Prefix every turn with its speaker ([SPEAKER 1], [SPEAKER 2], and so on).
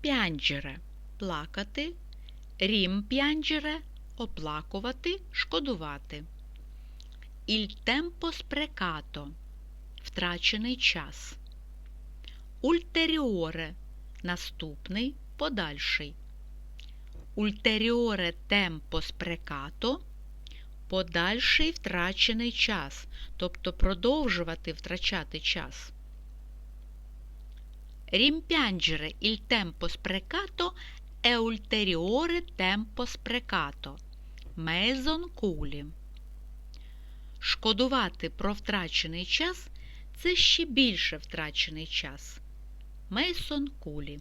[SPEAKER 1] п'янджере плакати, рімп'янджере оплакувати, шкодувати. Il tempo sprecato втрачений час. Ультеріоре наступний, подальший. Ультеріоре темпо спрекато подальший втрачений час, тобто продовжувати втрачати час. Rimpiangere il tempo sprecato è ulteriore tempo sprecato. Мезон кулі. Шкодувати про втрачений час це ще більше втрачений час. Мейсон кулі.